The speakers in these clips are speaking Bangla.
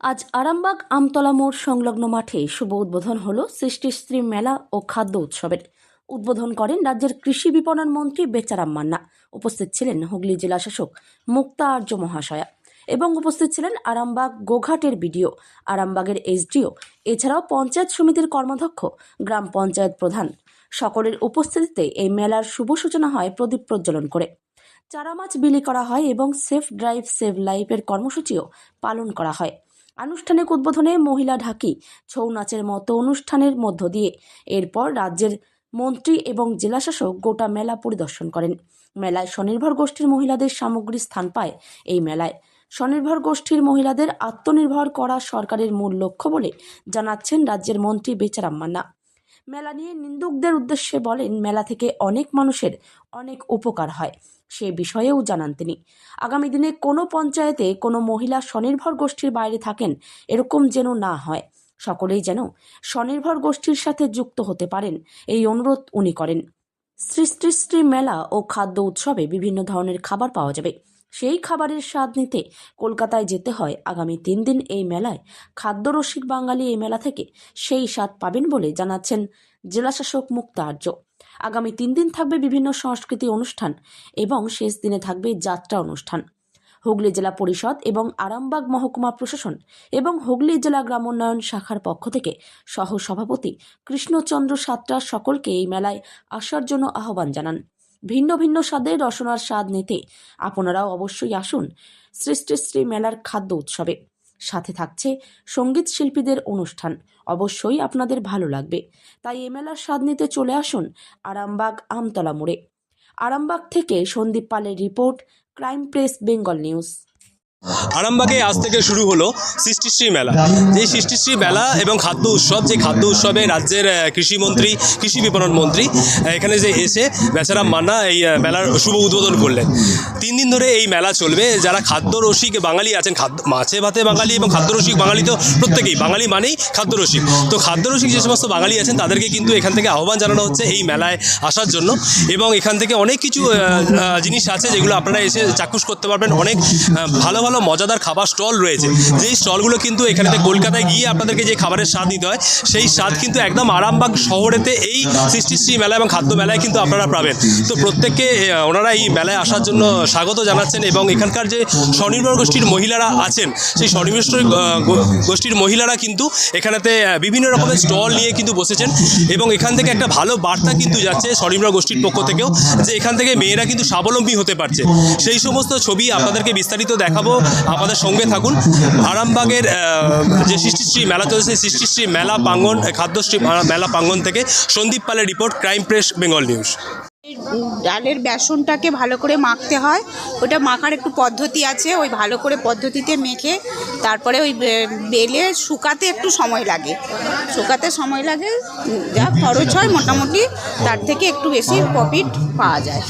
আজ আরামবাগ আমতলা মোড় সংলগ্ন মাঠে শুভ উদ্বোধন হল সৃষ্টিশ্রী মেলা ও খাদ্য উৎসবের। উদ্বোধন করেন রাজ্যের কৃষি বিপণন মন্ত্রী বেচারাম মান্না। উপস্থিত ছিলেন হুগলি জেলা শাসক মুক্তা আর্য মহাশয়া এবং উপস্থিত ছিলেন আরামবাগ গোঘাটের বিডিও, আরামবাগের এসডিও, এছাড়াও পঞ্চায়েত সমিতির কর্মাধ্যক্ষ, গ্রাম পঞ্চায়েত প্রধান। সকলের উপস্থিতিতে এই মেলার শুভ সূচনা হয় প্রদীপ প্রজ্বলন করে। চারা মাছ বিলি করা হয় এবং সেফ ড্রাইভ সেভ লাইফের কর্মসূচিও পালন করা হয়। আনুষ্ঠানিক উদ্বোধনে মহিলা ঢাকি ছৌ নাচের মতো অনুষ্ঠানের মধ্য দিয়ে। এরপর রাজ্যের মন্ত্রী এবং জেলাশাসক গোটা মেলা পরিদর্শন করেন। মেলায় স্বনির্ভর গোষ্ঠীর মহিলাদের সামগ্রী স্থান পায় এই মেলায়। স্বনির্ভর গোষ্ঠীর মহিলাদের আত্মনির্ভর করা সরকারের মূল লক্ষ্য বলে জানাচ্ছেন রাজ্যের মন্ত্রী বেচারাম মান্না। মেলা নিয়ে নিন্দুকদের উদ্দেশ্যে বলেন, মেলা থেকে অনেক মানুষের অনেক উপকার হয়, সে বিষয়েও জানান তিনি। আগামী দিনে কোনো পঞ্চায়েতে কোনো মহিলা স্বনির্ভর গোষ্ঠীর বাইরে থাকেন এরকম যেন না হয়। সকলেই যেন স্বনির্ভর গোষ্ঠীর সাথে যুক্ত হতে পারেন, এই অনুরোধ উনি করেন। সৃষ্টিশ্রী মেলা ও খাদ্য উৎসবে বিভিন্ন ধরনের খাবার পাওয়া যাবে। সেই খাবারের স্বাদ নিতে কলকাতায় যেতে হয়। আগামী তিন দিন এই মেলায় খাদ্যরসিক বাঙালি এই মেলা থেকে সেই স্বাদ পাবেন বলে জানাচ্ছেন জেলাশাসক মুক্তা আর্য। আগামী তিন দিন থাকবে বিভিন্ন সংস্কৃতি অনুষ্ঠান এবং শেষ দিনে থাকবে যাত্রা অনুষ্ঠান। হুগলি জেলা পরিষদ এবং আরামবাগ মহকুমা প্রশাসন এবং হুগলি জেলা গ্রামোন্নয়ন শাখার পক্ষ থেকে সহ সভাপতি কৃষ্ণচন্দ্র সাতটা সকলকে এই মেলায় আসার জন্য আহ্বান জানান। ভিন্ন ভিন্ন স্বাদের রসনার স্বাদ নিতে আপনারাও অবশ্যই আসুন সৃষ্টিশ্রী মেলার খাদ্য উৎসবে। সাথে থাকছে সংগীত শিল্পীদের অনুষ্ঠান। অবশ্যই আপনাদের ভালো লাগবে। তাই এ মেলার স্বাদ নিতে চলে আসুন আরামবাগ আমতলা মোড়ে। আরামবাগ থেকে সন্দীপ পালের report, crime press, Bengal news. আরামবাগে আজ থেকে শুরু হলো সৃষ্টিশ্রী মেলা। যে সৃষ্টিশ্রী মেলা এবং খাদ্য উৎসব, যে খাদ্য উৎসবে রাজ্যের কৃষিমন্ত্রী কৃষি বিপণন মন্ত্রী এখানে যে এসে বেচারাম মান্না এই মেলার শুভ উদ্বোধন করলেন। তিন দিন ধরে এই মেলা চলবে। যারা খাদ্য রসিক বাঙালি আছেন, খাদ্য, মাছে ভাতে বাঙালি এবং খাদ্য রসিক বাঙালি তো প্রত্যেকেই, বাঙালি মানেই খাদ্য রসিক তো খাদ্য রসিক যে সমস্ত বাঙালি আছেন, তাদেরকে কিন্তু এখান থেকে আহ্বান জানানো হচ্ছে এই মেলায় আসার জন্য। এবং এখান থেকে অনেক কিছু জিনিস আছে যেগুলো আপনারা এসে চাক্ষুষ করতে পারবেন। অনেক ভালো ভালো, মজাদার খাবার স্টল রয়েছে। যেই স্টলগুলো কিন্তু এখানে কলকাতায় গিয়ে আপনাদেরকে যে খাবারের স্বাদ নিতে হয়, সেই স্বাদ কিন্তু একদম আরামবাগ শহরেতে এই সৃষ্টিশ্রী মেলা এবং খাদ্য মেলায় কিন্তু আপনারা পাবেন। তো প্রত্যেককে ওনারা এই মেলায় আসার জন্য স্বাগত জানাচ্ছেন এবং এখানকার যে স্বনির্ভর গোষ্ঠীর মহিলারা আছেন, সেই স্বনির্ভর গোষ্ঠীর মহিলারা কিন্তু এখানেতে বিভিন্ন রকমের স্টল নিয়ে কিন্তু বসেছেন এবং এখান থেকে একটা ভালো বার্তা কিন্তু যাচ্ছে স্বনির্ভর গোষ্ঠীর পক্ষ থেকেও, যে এখান থেকে মেয়েরা কিন্তু স্বাবলম্বী হতে পারছে। সেই সমস্ত ছবি আপনাদেরকে বিস্তারিত দেখাবো। আপনাদের সঙ্গে থাকুন। আরামবাগের যে সৃষ্টিশ্রী মেলা চলছে সৃষ্টিশ্রী মেলা প্রাঙ্গন খাদ্যশ্রী মেলা প্রাঙ্গন থেকে সন্দীপ পালের report, crime press, Bengal news. ডালের বেসনটাকে ভালো করে মাখতে হয়। ওটা মাখার একটু পদ্ধতি আছে ওই ভালো করে পদ্ধতিতে মেখে তারপরে ওই বেলে শুকাতে একটু সময় লাগে। শুকাতে সময় লাগে যা খরচ হয় মোটামুটি তার থেকে একটু বেশি প্রফিট পাওয়া যায়।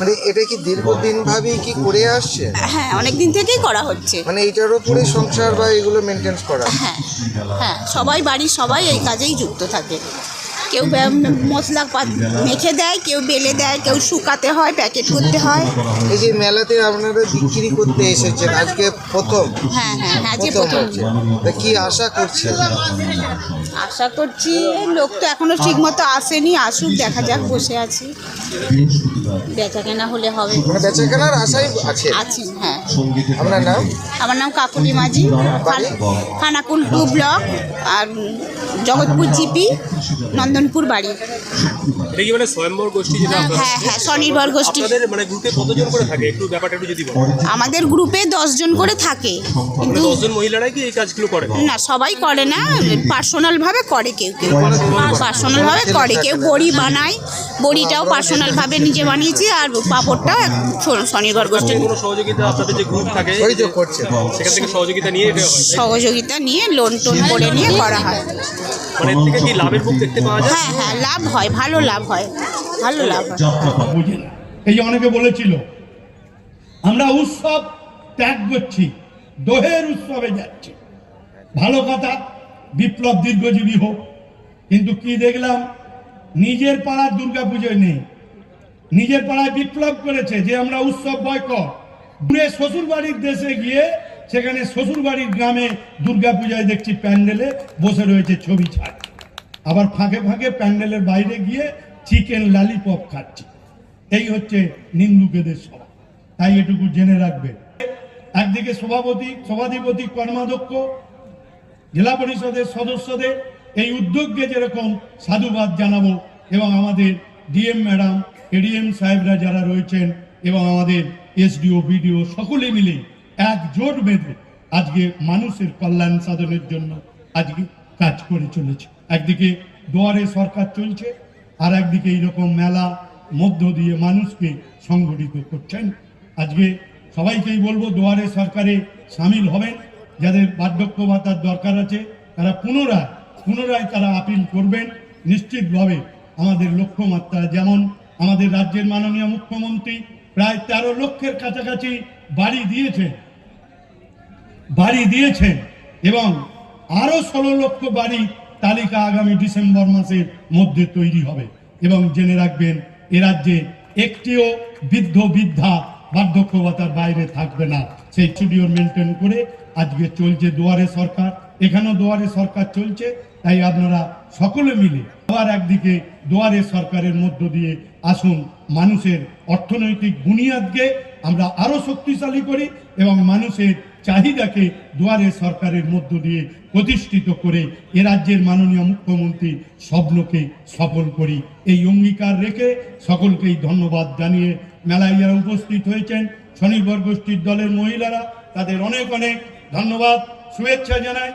মানে এটা কি দীর্ঘদিন ভাবেই কি করে আসছে? হ্যাঁ অনেক দিন থেকেই করা হচ্ছে। মানে এটার উপরে সংসার বা এগুলো মেনটেন্স করা? হ্যাঁ হ্যাঁ সবাই বাড়ির সবাই এই কাজেই যুক্ত থাকে। কেউ মশলা মেখে দেয় কেউ বেলে দেয় কেউ শুকাতে হয় প্যাকেট করতে হয়। এই যে মেলাতে আপনারা বিক্রি করতে এসেছেন আজকে প্রথম? হ্যাঁ হ্যাঁ হ্যাঁ প্রথম তা কি আশা করছেন? আশা করছি লোক তো এখনও ঠিক মতো আসেনি আসুক দেখা যাক বসে আছি। বেচা কেনা হলে হবে। মানে বেচা কেনার আশাই আছে? আছেন হ্যাঁ। আপনার নাম? আমার নাম কাকুলি মাঝি। খান- খানাকুল টু ব্লক আর জগৎপুর জিপি। নন্দনপুর বাড়ি। এটা কি মানে স্বয়ম্বর গোষ্ঠী যেটা হ্যাঁ হ্যাঁ স্বনির্ভর গোষ্ঠী। আপনাদের মানে গ্রুপে কতজন করে থাকে? একটু ব্যাপারটা একটু যদি বলেন। আমাদের গ্রুপে দশজন করে থাকে। কিন্তু দশজন মহিলারাই কি এই কাজগুলো করে? না সবাই করে না। পার্সোনালভাবে করে কেউ কেউ। পার্সোনালভাবে করে কেউ। বড়ি বানায় বড়িটাও পার্সোনালভাবে নিজে বানিয়েছি আর পাঁপড়টাও স্ব- স্বনির্ভর গোষ্ঠীর। কোনো সহযোগিতা আপনাদের যে গ্রুপ থাকে ওই করছে। সেখান থেকে সহযোগিতা নিয়ে এটা সহযোগিতা নিয়ে লোন টোন করে নিয়ে করা হয়। মানে থেকে কি লাভের মুখ দেখতে পাওয়া যায়। হ্যাঁ হ্যাঁ লাভ হয় ভালো লাভ হয় ভালো লাভ হয়। যাত্রাটা এই যে অনেকে বলেছিল আমরা উৎসব ত্যাগ করছি দোহের উৎসবে যাচ্ছি। ভালো কথা বিপ্লব দীর্ঘজীবী হোক। কিন্তু কি দেখলাম নিজের পাড়ার দুর্গা পুজোয় নেই। নিজের পাড়ায় বিপ্লব করেছে যে আমরা উৎসব বয়কট। দূরে শ্বশুর বাড়ির দেশে গিয়ে সেখানে শ্বশুরবাড়ির গ্রামে দুর্গাপূজায় দেখছি প্যান্ডেলে বসে রয়েছে ছবি ছাড়। আবার ফাঁকে ফাঁকে প্যান্ডেলের বাইরে গিয়ে চিকেন লালিপপ খাচ্ছে। এই হচ্ছে নিন্দুকেদের সভা। তাই এটুকু জেনে রাখবে। একদিকে সভাপতি, সভাধিপতি, কর্মাধ্যক্ষ, জেলা পরিষদের সদস্যদের এই উদ্যোগকে যেরকম সাধুবাদ জানাব এবং আমাদের ডিএম ম্যাডাম, এডিএম সাহেবরা যারা রয়েছেন এবং আমাদের এসডিও, বিডিও সকলে মিলে একজোট বেঁধে আজকে মানুষের কল্যাণ সাধনের জন্য আজকে কাজ করে চলেছে। একদিকে দুয়ারে সরকার চলছে, আর একদিকে এইরকম মেলা মধ্য দিয়ে মানুষকে সংগঠিত করছেন। আজকে সবাইকেই বলব, দুয়ারে সরকারে সামিল হবেন। যাদের বার্ধক্য ভাতার দরকার আছে, তারা পুনরায় পুনরায় তারা আপিল করবেন। নিশ্চিতভাবে আমাদের লক্ষ্যমাত্রা যেমন আমাদের রাজ্যের মাননীয় মুখ্যমন্ত্রী প্রায় তেরো লক্ষের কাছাকাছি বাড়ি দিয়েছেন বাড়ি দিয়েছেন এবং আরও ষোলো লক্ষ বাড়ি তালিকা আগামী ডিসেম্বর মাসের মধ্যে তৈরি হবে। এবং জেনে রাখবেন, এ রাজ্যে একটিও বৃদ্ধ, বৃদ্ধা বার্ধক্য ভাতার বাইরে থাকবে না। সেই স্টুডিও মেনটেন করে আজকে চলছে দুয়ারে সরকার। এখানেও দুয়ারে সরকার চলছে, তাই আপনারা সকলে মিলে আবার একদিকে দুয়ারে সরকারের মধ্য দিয়ে আসুন। মানুষের অর্থনৈতিক বুনিয়াদকে আমরা আরও শক্তিশালী করি এবং মানুষের চাহিদাকে দুয়ারে সরকারের মধ্য দিয়ে প্রতিষ্ঠিত করে এ রাজ্যের মাননীয় মুখ্যমন্ত্রী স্বপ্নকে সফল করি। এই অঙ্গীকার রেখে সকলকেই ধন্যবাদ জানিয়ে মেলায় যারা উপস্থিত হয়েছেন, স্বনির্ভর গোষ্ঠীর দলের মহিলারা, তাদের অনেক অনেক ধন্যবাদ, শুভেচ্ছা জানাই।